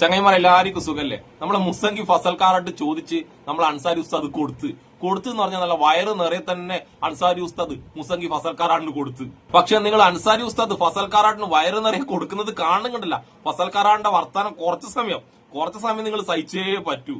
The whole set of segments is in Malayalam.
ചങ്ങൈമാർ എല്ലാവർക്കും സുഖല്ലേ? നമ്മളെ മുസങ്കി ഫസൽക്കാരായിട്ട് ചോദിച്ച് നമ്മൾ അൻസാരി ഉസ്താദ് കൊടുത്ത്. കൊടുത്തു എന്ന് പറഞ്ഞാൽ നല്ല വയറ് നിറയെ തന്നെ അൻസാരി ഉസ്താദ് മുസങ്കി ഫസൽക്കാരാട്ടിന് കൊടുത്ത്. പക്ഷെ നിങ്ങൾ അൻസാരി ഉസ്താദ് ഫസൽക്കാരാട്ടിന് വയറ് നിറയെ കൊടുക്കുന്നത് കാണുന്നുണ്ടല്ല. ഫസൽക്കാരാട്ടിന്റെ വർത്താനം കുറച്ച് സമയം. കുറച്ച് സമയം നിങ്ങൾ സഹിച്ചേ പറ്റൂ.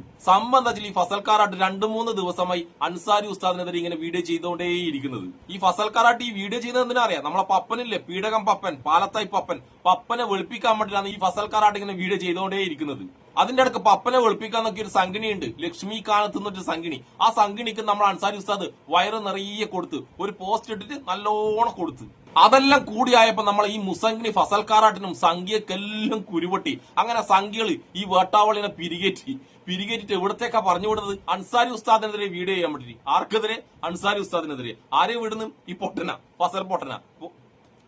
വെച്ചാൽ ഈ ഫസൽക്കാരാട്ട് രണ്ടു മൂന്ന് ദിവസമായി അൻസാരി ഉസ്താദിനെതിരെ ഇങ്ങനെ വീഡിയോ ചെയ്തുകൊണ്ടേയിരിക്കുന്നത്. ഈ ഫസൽക്കാരാട്ട് ഈ വീഡിയോ ചെയ്യുന്നത് എന്തിനാ അറിയാം? നമ്മളെ പപ്പനില്ലേ? പീഡകം പപ്പൻ പാലത്തായി പപ്പൻ. പപ്പനെ വെളുപ്പിക്കാൻ വേണ്ടിയിട്ടാണ് ഈ ഫസൽക്കാരാട്ട് ഇങ്ങനെ വീഡിയോ ചെയ്തുകൊണ്ടേയിരിക്കുന്നത്. അതിന്റെ അടുക്ക് പപ്പനെ വെളുപ്പിക്കാൻ നോക്കിയ ഒരു സംഗിണിയുണ്ട്. ലക്ഷ്മി കാനത്ത് എന്നൊരു സംഗിണി. ആ സംഗിണിക്ക് നമ്മൾ അൻസാരി ഉസ്താദ് വയറ് നിറയെ കൊടുത്ത് ഒരു പോസ്റ്റ് ഇട്ടിട്ട് നല്ലോണം കൊടുത്ത്. അതെല്ലാം കൂടിയായപ്പോ നമ്മൾ ഈ മുസംഗിനി ഫസൽക്കാരാട്ടിനും സംഖ്യക്കെല്ലാം കുരുപൊട്ടി. അങ്ങനെ സംഖ്യകൾ ഈ വേട്ടാവളിനെ പിരികേറ്റി. പിരികേറ്റിട്ട് എവിടത്തേക്കാ പറഞ്ഞു വിടുന്നത്? അൻസാരി ഉസ്താദിനെതിരെ വീഡിയോ ചെയ്യാൻ പറ്റി ആർക്കെതിരെ? അൻസാരി ഉസ്താദിനെതിരെ. ആരെ വിടുന്നു? ഈ പൊട്ടന ഫസൽ പൊട്ടന.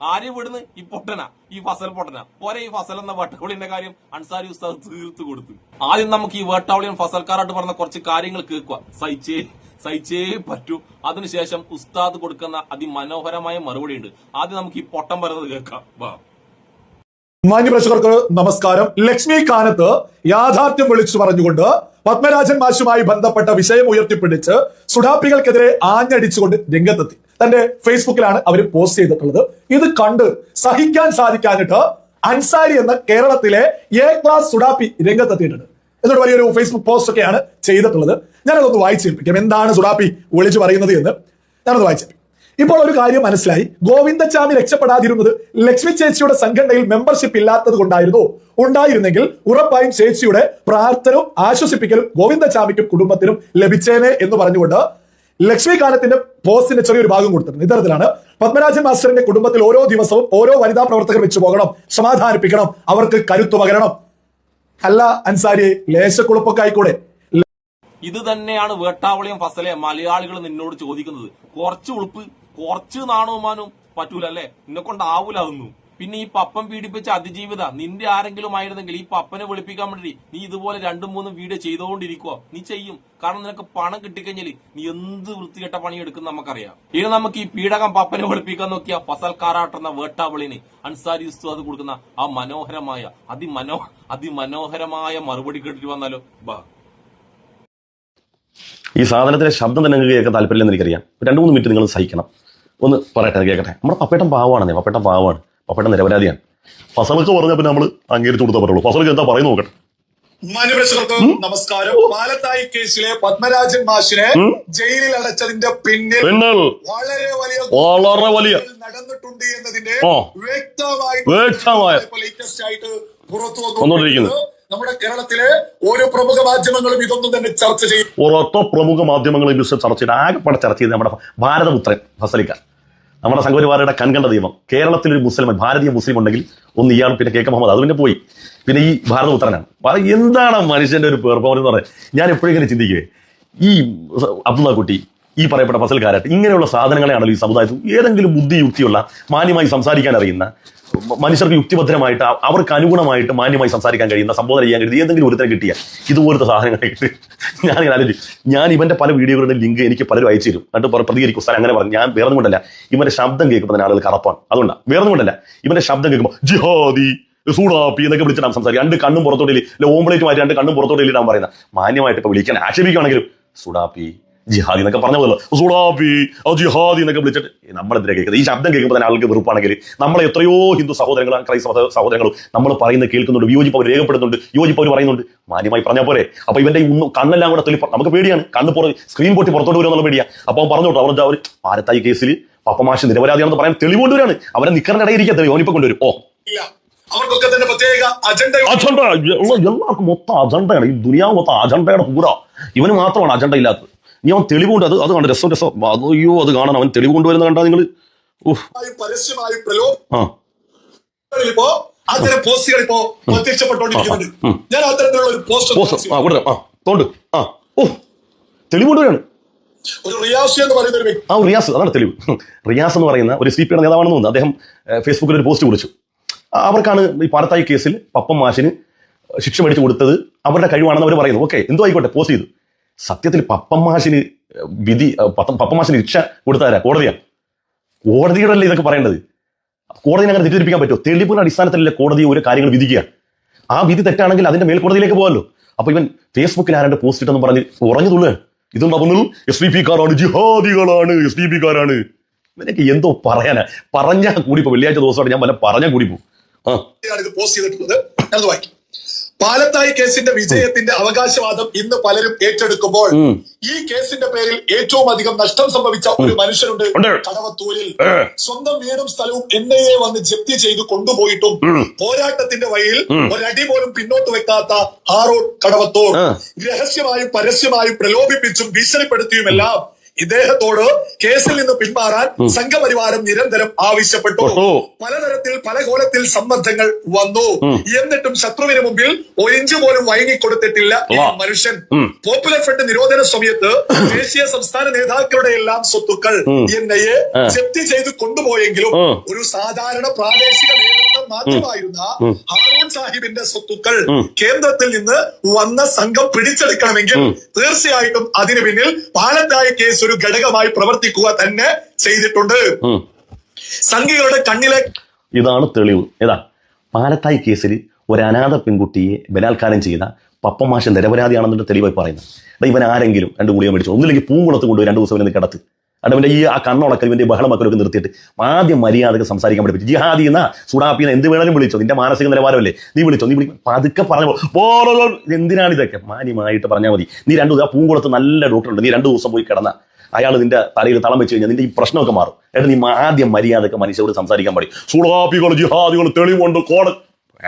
ആരെ വിടുന്നു? ഈ പൊട്ടന ഈ ഫസൽ പൊട്ടന. പോരെ ഈ ഫസൽ എന്ന വേട്ടാവളിന്റെ കാര്യം അൻസാരി ഉസ്താദ് തീർത്തു കൊടുത്തു. ആദ്യം നമുക്ക് ഈ വേട്ടാവളിയും ഫസൽക്കാരായിട്ട് പറഞ്ഞ കുറച്ച് കാര്യങ്ങൾ കേൾക്കുക സഹിച്ചേ. സഹിച്ചേ പറ്റൂ. അതിനുശേഷം ഉസ്താദ് കൊടുക്കുന്ന അതിമനോഹരമായ മറുപടി ഉണ്ട് ആദ്യം നമുക്ക് ഈ പൊട്ടം പറയുന്നത് കേൾക്കാം. വാ. മാന്യപ്രേക്ഷകർക്ക് നമസ്കാരം. ലക്ഷ്മി കാനത്ത് യാഥാർത്ഥ്യം വിളിച്ചു പറഞ്ഞുകൊണ്ട് പത്മരാജൻ മാഷുമായി ബന്ധപ്പെട്ട വിഷയം ഉയർത്തിപ്പിടിച്ച് സുഡാപ്പികൾക്കെതിരെ ആഞ്ഞടിച്ചുകൊണ്ട് രംഗത്തെത്തി. തന്റെ ഫേസ്ബുക്കിലാണ് അവർ പോസ്റ്റ് ചെയ്തിട്ടുള്ളത്. ഇത് കണ്ട് സഹിക്കാൻ സാധിക്കാനിട്ട് അൻസാരി എന്ന കേരളത്തിലെ എ ക്ലാസ് സുഡാപ്പി രംഗത്തെത്തിയിട്ടുണ്ട്. എന്നിട്ട് വലിയൊരു ഫേസ്ബുക്ക് പോസ്റ്റ് ഒക്കെയാണ് ചെയ്തിട്ടുള്ളത്. ഞാനതൊന്ന് വായിച്ചേൽപ്പിക്കാം. എന്താണ് സുഡാപ്പി വിളിച്ചു പറയുന്നത് എന്ന്. ഞാനത് വായിച്ചേൽപ്പിക്കും. ഇപ്പോൾ ഒരു കാര്യം മനസ്സിലായി. ഗോവിന്ദച്ചാമി രക്ഷപ്പെടാതിരുന്നത് ലക്ഷ്മി ചേച്ചിയുടെ സംഘടനയിൽ മെമ്പർഷിപ്പ് ഇല്ലാത്തത് കൊണ്ടായിരുന്നു. ഉണ്ടായിരുന്നെങ്കിൽ ഉറപ്പായും ചേച്ചിയുടെ പ്രാർത്ഥനവും ആശ്വസിപ്പിക്കലും ഗോവിന്ദച്ചാമിക്കും കുടുംബത്തിനും ലഭിച്ചേനെ എന്ന് പറഞ്ഞുകൊണ്ട് ലക്ഷ്മി കാലത്തിന്റെ പോസ്റ്റിന്റെ ചെറിയൊരു ഭാഗം കൊടുത്തിട്ടുണ്ട്. ഇത്തരത്തിലാണ് പത്മരാജൻ മാസ്റ്ററിന്റെ കുടുംബത്തിൽ ഓരോ ദിവസവും ഓരോ വനിതാ പ്രവർത്തകർ വെച്ച് പോകണം സമാധാനിപ്പിക്കണം അവർക്ക് കരുത്തു പകരണം. അല്ല അൻസാരി ലേശക്കുളപ്പൊക്കായിക്കൂടെ ഇത് തന്നെയാണ് വേട്ടാവളിയും ഫസലെ മലയാളികൾ നിന്നോട് ചോദിക്കുന്നത്. കുറച്ച് ഉളുപ്പ് കുറച്ച് നാണവുമാനും പറ്റൂല അല്ലെ നിന്നെ കൊണ്ടാവൂല അതൊന്നും. പിന്നെ ഈ പപ്പൻ പീഡിപ്പിച്ച അതിജീവിത നിന്റെ ആരെങ്കിലും ആയിരുന്നെങ്കിൽ ഈ പപ്പനെ വെളുപ്പിക്കാൻ വേണ്ടി നീ ഇതുപോലെ രണ്ടും മൂന്നും വീഡിയോ ചെയ്തുകൊണ്ടിരിക്കുക നീ ചെയ്യും. കാരണം നിനക്ക് പണം കിട്ടിക്കഴിഞ്ഞാൽ നീ എന്ത് വൃത്തികെട്ട പണി എടുക്കും നമുക്കറിയാം. ഇനി നമുക്ക് ഈ പീഡകം പപ്പനെ വെളുപ്പിക്കാൻ നോക്കിയ ഫസൽ കാറാട്ടുന്ന വേട്ടാവിളിന് അൻസാരി ഉസ്താദ് കൊടുക്കുന്ന ആ മനോഹരമായ അതിമനോ അതിമനോഹരമായ മറുപടി കേട്ടിട്ട് വന്നാലോ? ബാ. ഈ സാധനത്തിന്റെ ശബ്ദം തന്നെ നിങ്ങൾക്ക് കേൾക്കാൻ താല്പര്യമില്ലെന്ന് എനിക്കറിയാം. രണ്ട് മൂന്ന് മിനിറ്റ് നിങ്ങൾ സഹിക്കണം. ഒന്ന് പറയട്ടെ കേൾക്കട്ടെ. നമ്മുടെ പപ്പേട്ടൻ പാവാണെന്നേ പപ്പേട്ടൻ പാവാണ്. പപ്പേട്ടൻ നിരപരാധിയാണ്. ഫസലൊക്കെ പറഞ്ഞാൽ പിന്നെ നമ്മൾ അംഗീകരിച്ചു കൊടുത്താൽ പറ്റുള്ളൂ. ഫസലൊക്കെ എന്താ പറയുന്നു നോക്കട്ടെ മാന്യപ്രേക്ഷകർക്ക് നമസ്കാരം. പാലത്തായി കേസിലെ പത്മരാജൻ മാഷിനെ ജയിലിൽ അടച്ചതിന്റെ പിന്നിൽ വളരെ വലിയ വളരെ വലിയ നടന്നിട്ടുണ്ട് എന്നതിന്റെ. വ്യക്തമായി വ്യക്തമായ ലേറ്റസ്റ്റ് ആയിട്ട് പുറത്തു വന്നുകൊണ്ടിരിക്കുന്നത്. നമ്മുടെ കേരളത്തിലെ ഓരോ പ്രമുഖ മാധ്യമങ്ങളും ഇതൊന്നും തന്നെ ചർച്ച ചെയ്യും. ഓരോ പ്രമുഖ മാധ്യമങ്ങളും ഇത് ചർച്ച ചെയ്ത് ആകെപ്പാടെ ചർച്ച ചെയ്ത് നമ്മുടെ ഭാരതപുത്രൻ ഫസലിക്ക നമ്മുടെ സംഘപരിവാരുടെ കൺകണ്ട ദൈവം. കേരളത്തിൽ ഒരു മുസ്ലിം ഭാരതീയ മുസ്ലിം ഉണ്ടെങ്കിൽ ഒന്ന് ഇയാൾ പിന്നെ കെ കെ മുഹമ്മദ്. അത് പിന്നെ പോയി. പിന്നെ ഈ ഭാരത ഉത്തരനാണ് എന്താണ് മനുഷ്യന്റെ ഒരു പെർഫോമൻസ് എന്ന് പറയുന്നത് ഞാൻ എപ്പോഴും ഇങ്ങനെ ചിന്തിക്കുവേ. ഈ അബ്ദുള്ള കുട്ടി ഈ പറയപ്പെട്ട ഫസൽക്കാരായിട്ട് ഇങ്ങനെയുള്ള സാധനങ്ങളെയാണല്ലോ ഈ സമുദായത്തിൽ ഏതെങ്കിലും ബുദ്ധി യുക്തിയുള്ള മാന്യമായി സംസാരിക്കാൻ അറിയുന്ന മനുഷ്യർക്ക് യുക്തിഭദ്രമായിട്ട് അവർക്ക് അനുഗുണമായിട്ട് മാന്യമായി സംസാരിക്കാൻ കഴിയുന്ന സംബോധന ചെയ്യാൻ കഴിയുന്ന ഏതെങ്കിലും ഒരുത്തരം കിട്ടിയാൽ ഇതുപോലത്തെ സാധനങ്ങളെ കിട്ടി. ഞാൻ ഇങ്ങനെ ആലോചിച്ചു. ഞാൻ ഇവന്റെ പല വീഡിയോകളുടെ ലിങ്ക് എനിക്ക് പലരും അയച്ചു തരും. എന്നിട്ട് പ്രതികരിക്കും. സാർ അങ്ങനെ പറഞ്ഞു. ഞാൻ വേറെ കൊണ്ടല്ല. ഇവന്റെ ശബ്ദം കേൾക്കുമ്പോൾ ആളുകൾ കറപ്പാണ്. അതുകൊണ്ടാണ് വേറെ കൊണ്ടല്ല. ഇവന്റെ ശബ്ദം കേൾക്കുമ്പോൾ ജിഹാദി സൂടാപ്പി എന്നൊക്കെ വിളിച്ചിട്ടാണ് സംസാരിക്കുക രണ്ട് കണ്ണും പുറത്തോട്ടില്ല ഓംപ്ലേറ്റ് മാറ്റി രണ്ട് കണ്ണും പുറത്തോട്ടില്ല ഇടാൻ പറയുന്നത് മാന്യമായിട്ട് ഇപ്പൊ വിളിക്കാൻ ആക്ഷേപിക്കുകയാണെങ്കിലും സുഡാപ്പി ജിഹാദി എന്നൊക്കെ പറഞ്ഞ പോലെ സുഡാബി ജിഹാദി എന്നൊക്കെ വിളിച്ചിട്ട് നമ്മളെന്തിനാ കേൾക്കുന്നത്? ഈ ശബ്ദം കേൾക്കുമ്പോൾ തന്നെ ആൾക്ക് വെറുപ്പാണെങ്കിൽ നമ്മളെ എത്രയോ ഹിന്ദു സഹോദരങ്ങളും ക്രൈസ്തവ സഹോദരങ്ങളും നമ്മൾ പറയുന്നത് കേൾക്കുന്നുണ്ട് വിയോജിപ്പ് അവർ രേഖപ്പെടുത്തുന്നുണ്ട് യോജിപ്പ് അവർ പറയുന്നുണ്ട്. മാന്യമായി പറഞ്ഞാൽ പോരെ. അപ്പൊ ഇവന്റെ കണ്ണെല്ലാം കൂടെ തൊലി നമുക്ക് പേടിയാണ്. കണ്ണ് പുറ സ്ക്രീൻ പൊട്ടി പുറത്തോട്ട് വരുമെന്നുള്ള പേടിയാ. അപ്പൊ അവൻ പറഞ്ഞോട്ടോ അവർ അവർ പാരത്തായി കേസിൽ പപ്പമാഷ് നിരപരാധിയാണെന്ന് പറയാൻ തെളിവുകൊണ്ട് വരാണ് അവരെ നിക്കറിന്റെ ഇടയിൽ ഇരിക്കുക യോനിപ്പം കൊണ്ടുവരും. ഓ. അവർക്കൊക്കെ തന്നെ പ്രത്യേക അജണ്ട അജണ്ട എല്ലാവർക്കും മൊത്തം അജണ്ടയാണ് ഈ ദുനിയാവ് മൊത്തം അജണ്ടയുടെ പൂര ഇവന് മാത്രമാണ് അജണ്ട ഇല്ലാത്തത്. നീ അവൻ തെളിവ് കൊണ്ട് അത് അത് കണ്ട് രസം. രസം അയ്യോ അത് കാണണം. അവൻ തെളിവ് കൊണ്ടുവരുന്ന കണ്ടാ നിങ്ങൾ പരസ്യമായി ഇപ്പോ അത്തരം പോസ്റ്റുകൾ ഇപ്പോ പ്രത്യക്ഷപ്പെട്ടുകൊണ്ടിരിക്കുന്നുണ്ട്. ഞാൻ അത്തരത്തിലുള്ള ഒരു പോസ്റ്റ് പോസ് ആ ആ തോണ്ട്. ആ ഓ തെളിവ് കൊണ്ടുവരാണ് ഒരു റിയാസി എന്ന് പറയുന്ന ഒരു വ്യക്തി. ആ റിയാസ്. അതാണ് തെളിവ്. റിയാസ് എന്ന് പറയുന്ന ഒരു സി പി പിയുടെ നേതാവാണെന്ന് തോന്നുന്നു. അദ്ദേഹം ഫേസ്ബുക്കിൽ ഒരു പോസ്റ്റ് കുറിച്ചു. അവർക്കാണ് ഈ പാറത്തായി കേസിൽ പപ്പം മാഷിന് ശിക്ഷ മേടിച്ചു കൊടുത്തത്. അവരുടെ കഴിവാണെന്ന് അവർ പറയുന്നു. ഓക്കെ എന്തോ ആയിക്കോട്ടെ പോസ്റ്റ് ചെയ്തു. സത്യത്തിൽ പപ്പം വിധി ഏഹ്, രക്ഷ കൊടുത്താരാ കോടതിയാ. കോടതിയാണ് കോടതിയോടല്ലേ ഇതൊക്കെ പറയേണ്ടത്? കോടതിയെ അങ്ങനെ തെറ്റിദ്ധരിപ്പിക്കാൻ പറ്റുമോ? തെളിവിന്റെ അടിസ്ഥാനത്തിലല്ലേ കോടതി ഒരു കാര്യങ്ങൾ വിധിക്കുക? ആ വിധി തെറ്റാണെങ്കിൽ അതിന്റെ മേൽക്കോടതിയിലേക്ക് പോകാമല്ലോ. അപ്പൊ ഇവൻ ഫേസ്ബുക്കിൽ ആരാണ്ട് പോസ്റ്റ് ഇട്ടെന്ന് പറഞ്ഞ് ഉറഞ്ഞു തുള്ളു. ഇത് പറഞ്ഞു എസ് ഡി പി ജിഹാദികളാണ് എസ് ഡി പി ഇവനൊക്കെ എന്തോ പറയാനാ? പറഞ്ഞാൽ കൂടിപ്പോ വെള്ളിയാഴ്ച ദിവസമായിട്ട് ഞാൻ വല്ല പറഞ്ഞാൽ കൂടി പോകും ആ. പോസ്റ്റ് പാലത്തായി കേസിന്റെ വിജയത്തിന്റെ അവകാശവാദം ഇന്ന് പലരും ഏറ്റെടുക്കുമ്പോൾ ഈ കേസിന്റെ പേരിൽ ഏറ്റവും അധികം നഷ്ടം സംഭവിച്ച ഒരു മനുഷ്യനുണ്ട് കടവത്തൂരിൽ. സ്വന്തം വീടും സ്ഥലവും എൻ ഐ എ വന്ന് ജപ്തി ചെയ്ത് കൊണ്ടുപോയിട്ടും പോരാട്ടത്തിന്റെ വഴിയിൽ ഒരടി പോലും പിന്നോട്ട് വെക്കാത്ത ആറോ കടവത്തൂർ. രഹസ്യമായും പരസ്യമായും പ്രലോഭിപ്പിച്ചും ഭീഷണിപ്പെടുത്തിയുമെല്ലാം ഇദ്ദേഹത്തോട് കേസിൽ നിന്ന് പിന്മാറാൻ സംഘപരിവാരം നിരന്തരം ആവശ്യപ്പെട്ടു. പലതരത്തിൽ പല കോലത്തിൽ സമ്മർദ്ദങ്ങൾ വന്നു. എന്നിട്ടും ശത്രുവിന് മുമ്പിൽ ഒരിഞ്ച് പോലും വഴങ്ങിക്കൊടുത്തിട്ടില്ല മനുഷ്യൻ. പോപ്പുലർ ഫ്രണ്ട് നിരോധന സമയത്ത് ദേശീയ സംസ്ഥാന നേതാക്കളുടെ എല്ലാം സ്വത്തുക്കൾ എൻ ഐ എ ജപ്തി ചെയ്ത് കൊണ്ടുപോയെങ്കിലും ഒരു സാധാരണ പ്രാദേശിക നേതൃത്വം മാത്രമായിരുന്ന ഹാറൂൺ സാഹിബിന്റെ സ്വത്തുക്കൾ കേന്ദ്രത്തിൽ നിന്ന് വന്ന സംഘം പിടിച്ചെടുക്കണമെങ്കിൽ തീർച്ചയായിട്ടും അതിന് പിന്നിൽ പാലത്തായ കേസ് ഒരു ഘടകമായി പ്രവർത്തിക്കുക തന്നെ ചെയ്തിട്ടുണ്ട്. സംഘികളുടെ കണ്ണിലെ ഇതാണ് തെളിവ്. ഏതാ? പാലത്തായി കേസിൽ ഒരു അനാഥ പെൺകുട്ടിയെ ബലാത്കാരം ചെയ്ത പപ്പമാശ നിരപരാധിയാണെന്നുള്ള തെളിവായി പറയുന്നത്. ഇവൻ ആരെങ്കിലും രണ്ട് ഗുളിക മേടിച്ചു? ഒന്നില്ലെങ്കിൽ പൂങ്കുളത്ത് കൊണ്ടുപോയി രണ്ട് ദിവസം കിടത്ത്. അവിടെ ഇവന്റെ ഈ ആ കണ്ണുടക്കൽ ഇവന്റെ ബഹളമക്കലൊക്കെ നിർത്തിയിട്ട് ആദ്യം മര്യാദയ്ക്ക് സംസാരിക്കാൻ പഠിപ്പിച്ചു. ജിഹാദി എന്നാ സുഡാപ്പി എന്ത് വേണമെങ്കിലും വിളിച്ചോ. നിന്റെ മാനസിക നിലവാരമല്ലേ? നീ വിളിച്ചോ. നീ വിളിക്കും പതുക്കെ പറഞ്ഞപ്പോൾ എന്തിനാണ് ഇതൊക്കെ? മാന്യമായിട്ട് പറഞ്ഞാൽ മതി. നീ രണ്ടു ദിവസം പൂങ്കുളത്ത് നല്ല ഡോക്ടറുണ്ട് നീ രണ്ടു ദിവസം പോയി കിടന്ന. അയാൾ നിന്റെ തലയിൽ തളം വെച്ച് കഴിഞ്ഞാൽ നിന്റെ ഈ പ്രശ്നമൊക്കെ മാറും. എന്നിട്ട് നീ ആദ്യം മര്യാദയ്ക്ക് മനുഷ്യരോട് സംസാരിക്കാൻ പാടി. സുഡാപ്പികൾ ജിഹാദികൾ തെളിവുണ്ട്. കോട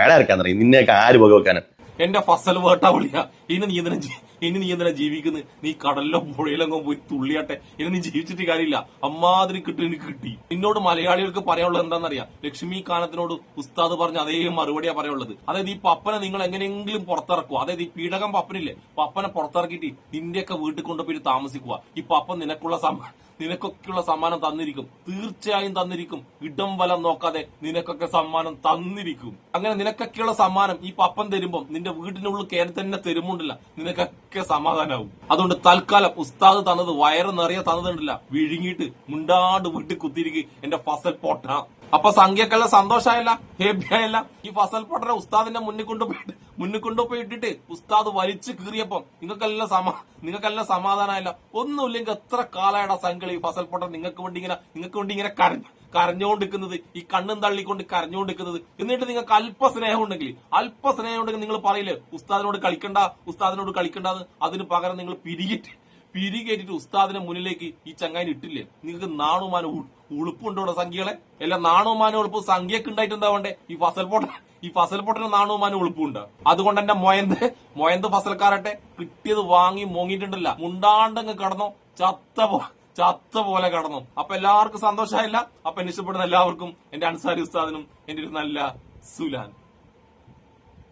ഏടാർക്കാന്നറിയും നിന്നെയൊക്കെ ആര് വകവെക്കാനും എന്റെ ഫസൽ വേട്ടാ വിളിയ ഇനി നീ ജീ- ഇനി നീ എന്തിനാ ജീവിക്കുന്നത് നീ കടലിലോ പുഴയിലോ പോയി തുള്ളിയാട്ടെ. ഇനി നീ ജീവിച്ചിട്ട് കാര്യമില്ല. അമ്മാതിരി കിട്ടി എനിക്ക് കിട്ടി. നിന്നോട് മലയാളികൾക്ക് പറയാനുള്ളത് എന്താണെന്നറിയാം? ലക്ഷ്മി കാനത്തിനോട് ഉസ്താദ് പറഞ്ഞ അതേ മറുപടിയാ പറയാനുള്ളത്. അതായത് ഈ പപ്പനെ നിങ്ങൾ എങ്ങനെയെങ്കിലും പുറത്തിറക്കുക. അതായത് ഈ പീഡകം പപ്പനില്ലേ? പപ്പനെ പുറത്തിറക്കിയിട്ട് നിന്റെയൊക്കെ വീട്ടിൽ കൊണ്ടുപോയി താമസിക്കുക. ഈ പപ്പൻ നിനക്കുള്ള സമ്മാനം നിനക്കൊക്കെയുള്ള സമ്മാനം തന്നിരിക്കും. തീർച്ചയായും തന്നിരിക്കും. ഇടം വലം നോക്കാതെ നിനക്കൊക്കെ സമ്മാനം തന്നിരിക്കും. അങ്ങനെ നിനക്കൊക്കെയുള്ള സമ്മാനം ഈ പപ്പൻ തരുമ്പം നിന്റെ വീടിനുള്ളിൽ കയറി തന്നെ തരുമുണ്ടല്ല നിനക്കൊക്കെ സമാധാനാവും. അതുകൊണ്ട് തൽക്കാലം ഉസ്താദ് തന്നത് വയറ് നിറയെ തന്നതുണ്ടല്ല വിഴുങ്ങിയിട്ട് മുണ്ടാണ്ട് വീട്ടിൽ കുത്തിരിക്ക് എന്റെ ഫസൽ പോട്ട അപ്പൊ സംഖ്യക്കെല്ലാം സന്തോഷമായല്ല? ഹേബ്യായല്ല ഈ ഫസൽ പൊട്ടനെ ഉസ്താദിന്റെ മുന്നിൽ കൊണ്ടുപോയിട്ട് മുന്നിൽ കൊണ്ടുപോയി ഇട്ടിട്ട് ഉസ്താദ് വലിച്ചു കീറിയപ്പം നിങ്ങൾക്കെല്ലാം സമാ നിങ്ങൾക്കെല്ലാം സമാധാനമായില്ല? ഒന്നുമില്ലെങ്കിൽ എത്ര കാലയുടെ സംഘം ഈ ഫസൽ പൊട്ടൻ? നിങ്ങൾക്ക് വേണ്ടി ഇങ്ങനെ നിങ്ങൾക്ക് വേണ്ടി ഇങ്ങനെ കരഞ്ഞു കരഞ്ഞുകൊണ്ടിരിക്കുന്നത് ഈ കണ്ണും തള്ളിക്കൊണ്ട് കരഞ്ഞുകൊണ്ടിരിക്കുന്നത് എന്നിട്ട് നിങ്ങൾക്ക് അല്പ സ്നേഹം ഉണ്ടെങ്കിൽ അല്പ സ്നേഹം ഉണ്ടെങ്കിൽ നിങ്ങൾ പറയില്ലേ ഉസ്താദിനോട് കളിക്കണ്ട ഉസ്താദിനോട് കളിക്കണ്ടെന്ന് അതിന് പകരം നിങ്ങൾ പിരികിട്ട് പിരികേറ്റിട്ട് ഉസ്താദിനെ മുന്നിലേക്ക് ഈ ചങ്ങായി ഇട്ടില്ലേ? നിങ്ങൾക്ക് നാണുമാനം ഉളുപ്പുണ്ടോടെ സംഖ്യകളെ? എല്ലാ നാണുമാനം ഉളുപ്പ് സംഖ്യക്ക് ഉണ്ടായിട്ട് എന്താ വേണ്ടേ? ഈ ഫസൽ പൊട്ട ഈ ഫസൽ പൊട്ടന് നാണുമാനം ഉളുപ്പുണ്ട്. അതുകൊണ്ട് എന്റെ മൊയന്ത് മൊയന്ത് ഫസൽക്കാരട്ടെ കിട്ടിയത് വാങ്ങി മോങ്ങിയിട്ടുണ്ടല്ല മുണ്ടാണ്ടങ്ങ് കടന്നോ ചത്ത പോ ചത്ത പോലെ കടന്നു. അപ്പൊ എല്ലാവർക്കും സന്തോഷമായില്ല. അപ്പൊ എന്നെ ഇഷ്ടപ്പെടുന്ന എല്ലാവർക്കും എന്റെ അൻസാരി ഉസ്താദിനും എന്റെ ഒരു നല്ല സുലാൻ.